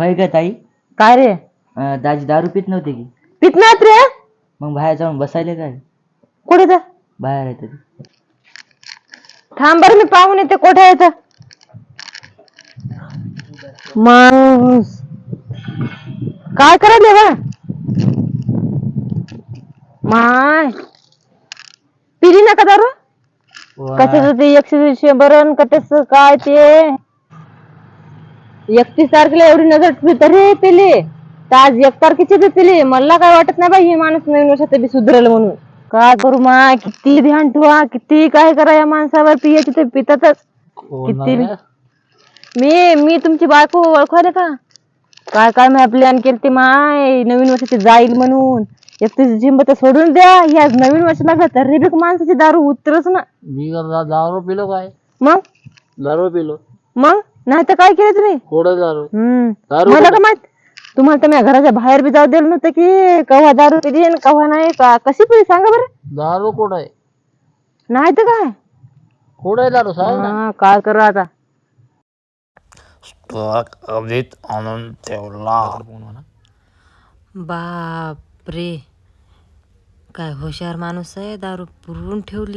होय का ताई? काय रे? अं, दाजी दारू पित नव्हते की. पित नाहीत रे? मग बाहेर जाऊन बसायले काय? कुठे तर? बाहेर आहे तरी. थांब बरं मी पाहून येते कुठे येत माणूस. काय करायले बा? माय. पिली नका दारू? कशाच ते एकशे शंभर कटेच काय ते? एकतीस तारखेला एवढी नजर ठेवली तरी पेली तर आज एक तारखेची बी पेली. मला काय वाटत नाही बाई हे माणूस नवीन वर्षात बी सुधरेल म्हणून. काय करू माय किती ध्यान ठेवा किती काय करा या माणसावर पियाची ते पितातच. किती मी मी तुमची बायको ओळखायला का? काय काय मी प्लॅन केली माय नवीन वर्षाची जाईल म्हणून. एकतीस जिंब तर सोडून द्या ह्या नवीन वर्ष लागला तरी बी माणसाची दारू उतरच ना. मी दारू पिलो काय? मग? दारू पिलो. मग? नाही तर काय केलं तुम्ही? कोडं दारू. हम्म. दारू मला का माहीत तुम्हाला तर मी घराच्या बाहेर बी जाऊ दिलं नव्हतं की कव्हा दारू पिली आणि कव्हा नाही का कशी पिली सांगा बरं. दारू कोड आहे. नाही तर काय? कोड आहे दारू सांग ना. हा, काय करू आता? आणून ठेवला बापरे. काय हुशार माणूस आहे दारू पुरून ठेवली.